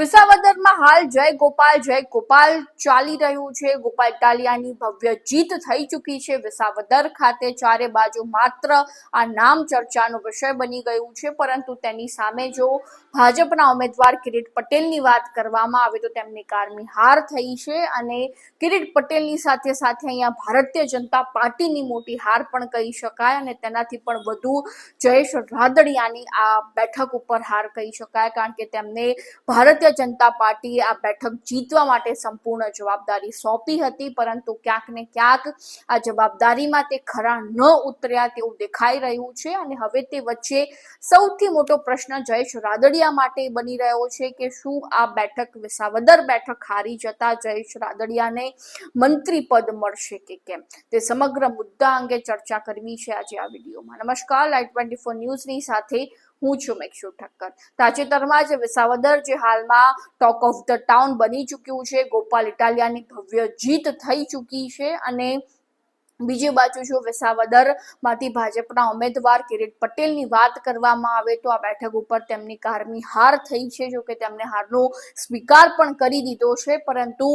વિસાવદરમાં હાલ જય ગોપાલ જય ગોપાલ ચાલી રહ્યું છે. ગોપાલ ટાલિયાની ભવ્ય જીત થઈ ચૂકી છે. વિસાવદર ખાતે ચારે બાજુ માત્ર આ નામ ચર્ચાનો વિષય બની ગયું છે. પરંતુ તેની સામે જો ભાજપના ઉમેદવાર કિરીટ પટેલની વાત કરવામાં આવે તો તેમની કારમી હાર થઈ છે અને કિરીટ પટેલની સાથે સાથે અહીંયા ભારતીય જનતા પાર્ટીની મોટી હાર પણ કહી શકાય અને તેનાથી પણ વધુ જયેશ રાદડિયાની આ બેઠક ઉપર હાર કહી શકાય. કારણ કે તેમને ભારતીય જનતા પાર્ટીએ આ બેઠક જીતવા માટે સંપૂર્ણ જવાબદારી સોંપી હતી, પરંતુ ક્યાંક ને ક્યાંક આ જવાબદારીમાં તે ખરા ન ઉતર્યા તેવું દેખાઈ રહ્યું છે અને હવે તે વચ્ચે સૌથી મોટો પ્રશ્ન જયેશ રાદડિયા માટે બની રહ્યો છે કે શું આ બેઠક વિસાવદર બેઠક હારી જતા જયેશ રાદડિયાને મંત્રી પદ મળશે કે કેમ? તે સમગ્ર મુદ્દા અંગે ચર્ચા કરવી છે આજે આ વિડીયોમાં. નમસ્કાર લાઈટ ટ્વેન્ટી ફોર ન્યૂઝની સાથે હું છું મેક્ષુર ઠક્કર. તાજેતરમાં જ વિસાવદર જે હાલમાં ટોક ઓફ ધ ટાઉન બની ચૂક્યું છે, ગોપાલ ઇટાલિયાની ભવ્ય જીત થઈ ચૂકી છે અને બીજી બાજુ જો વિસાવદરમાંથી ભાજપના ઉમેદવાર કિરીટ પટેલની વાત કરવામાં આવે તો આ બેઠક ઉપર તેમની કારમી હાર થઈ છે, જો કે તેમને હારનો સ્વીકાર પણ કરી દીધો છે. પરંતુ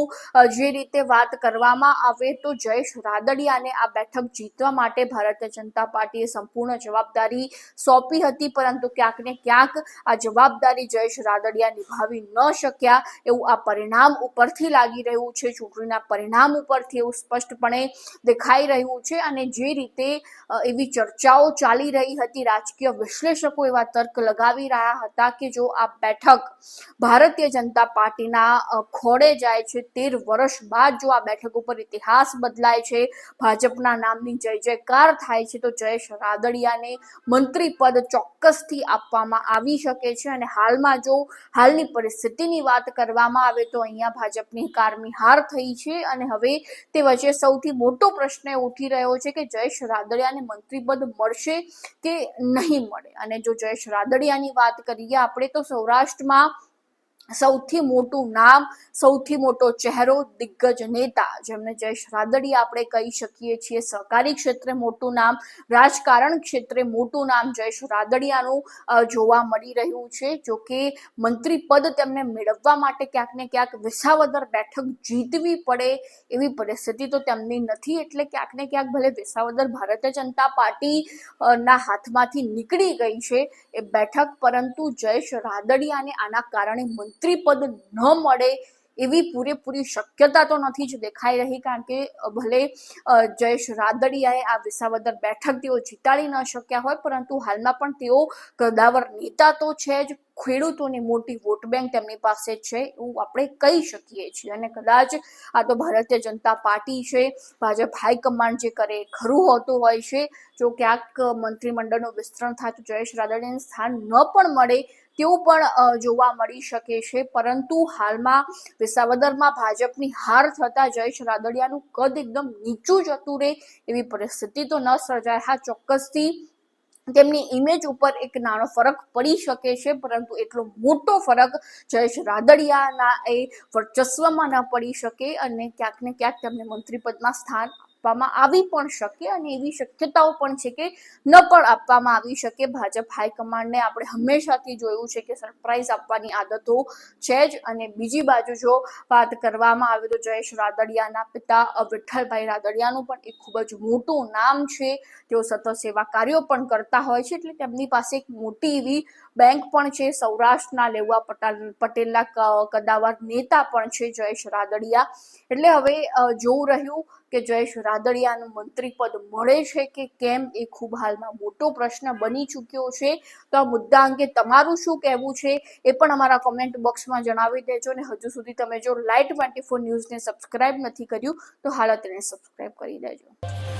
જે રીતે વાત કરવામાં આવે તો જયેશ રાદડિયાને આ બેઠક જીતવા માટે ભારતીય જનતા પાર્ટીએ સંપૂર્ણ જવાબદારી સોંપી હતી, પરંતુ ક્યાંક ને ક્યાંક આ જવાબદારી જયેશ રાદડિયા નિભાવી ન શક્યા એવું આ પરિણામ ઉપરથી લાગી રહ્યું છે. ચૂંટણીના પરિણામ ઉપરથી એવું સ્પષ્ટપણે દેખાઈ રહ્યું છે અને જે રીતે એવી ચર્ચાઓ ચાલી રહી હતી, રાજકીય વિશ્લેષકો એવા તર્ક લગાવી રહ્યા હતા કે જો આ બેઠક ભારતીય જનતા પાર્ટીના ખોડે જાય છે, તેર વર્ષ બાદ જો આ બેઠક ઉપર ઇતિહાસ બદલાય છે, ભાજપના નામની જય જયકાર થાય છે, તો જયેશ રાદડિયાને મંત્રી પદ ચોક્કસથી આપવામાં આવી શકે છે અને હાલમાં જો હાલની પરિસ્થિતિની વાત કરવામાં આવે તો અહીંયા ભાજપની કારમી હાર થઈ છે અને હવે તે વચ્ચે સૌથી મોટો પ્રશ્ન એ ઉઠી રહ્યો છે કે જયેશ રાદડિયાને મંત્રી પદ મળશે કે નહીં મળે? અને જો જયેશ રાદડિયાની વાત કરીએ, આપણે તો સૌરાષ્ટ્રમાં સૌથી મોટું નામ, સૌથી મોટો ચહેરો દિગ્ગજ નેતા જેમને જયેશ રાદડિયા આપણે કહી શકીએ છીએ. સહકારી ક્ષેત્રે મોટું નામ, રાજકારણ ક્ષેત્રે મોટું નામ જયેશ રાદડિયાનું જોવા મળી રહ્યું છે. જો કે મંત્રી પદ તેમને મેળવવા માટે ક્યાંક ને ક્યાંક વિસાવદર બેઠક જીતવી પડે એવી પરિસ્થિતિ તો તેમની નથી. એટલે ક્યાંક ને ક્યાંક ભલે વિસાવદર ભારતીય જનતા પાર્ટી ના હાથમાંથી નીકળી ગઈ છે એ બેઠક, પરંતુ જયેશ રાદડિયાને આના કારણે મંત્રી પદ ન મળે એવી પૂરેપૂરી શક્યતા તો નથી જ દેખાઈ રહી, કારણ કે ભલે જયેશ રાદડિયાએ આ વિસાવદર બેઠક તેઓ જીતાડી ન શક્યા હોય, પરંતુ હાલમાં પણ તેઓ કદાવર નેતા તો છે જ. ખેડૂતોની મોટી વોટ બેંક તેમની પાસે છે એવું આપણે કહી શકીએ છીએ. અને કદાચ આ તો ભારતીય જનતા પાર્ટી છે, ભાજપ હાઈકમાન્ડ જે કરે, ખરું હોતું હોય છે, જો ક્યાંક મંત્રીમંડળનું વિસ્તરણ થાય તો જયેશ રાદડિયાને સ્થાન ન પણ મળે તેવું પણ જોવા મળી શકે છે. પરંતુ હાલમાં વિસાવદરમાં ભાજપની હાર થતા જયેશ રાદડિયાનું કદ એકદમ નીચું જતું રહે એવી પરિસ્થિતિ તો ન સર્જાય. હા, ચોક્કસથી તેમની ઇમેજ ઉપર એક નાનો ફરક પડી શકે છે, પરંતુ એટલો મોટો ફરક જયેશ રાદડિયાના એ વર્ચસ્વમાં ન પડી શકે અને ક્યાંક ને ક્યાંક તેમને મંત્રીપદમાં સ્થાન આપવામાં આવી પણ શકે અને એવી શક્યતાઓ પણ છે કે ન પણ આપવામાં આવી શકે. ભાજપ હાઈકમાન્ડને આપણે હંમેશાથી જોયું છે કે સરપ્રાઇઝ આપવાની આદતો છે જ અને બીજી બાજુ જો વાત કરવામાં આવે તો જયેશ રાદડિયાના પિતા વિઠ્ઠલભાઈ રાદડિયાનું પણ એક ખૂબ જ મોટું નામ છે. તેઓ સતત સેવા કાર્યો પણ કરતા હોય છે એટલે તેમની પાસે એક મોટી એવી બેંક પણ છે. સૌરાષ્ટ્રના લેવા પટેલ પટેલના કદાવર નેતા પણ છે જયેશ રાદડિયા. એટલે હવે જોવું રહ્યું કે જયેશ રાદડિયાનું મંત્રી પદ મળે છે કે કેમ એ ખૂબ હાલમાં મોટો પ્રશ્ન બની ચૂક્યો છે. તો આ મુદ્દા અંગે તમારું શું કહેવું છે એ પણ અમારા કોમેન્ટ બોક્સમાં જણાવી દેજો અને હજુ સુધી તમે જો લાઈટ ટ્વેન્ટી ફોર ન્યૂઝને સબસ્ક્રાઇબ નથી કર્યું તો હાલ તેને સબસ્ક્રાઇબ કરી દેજો.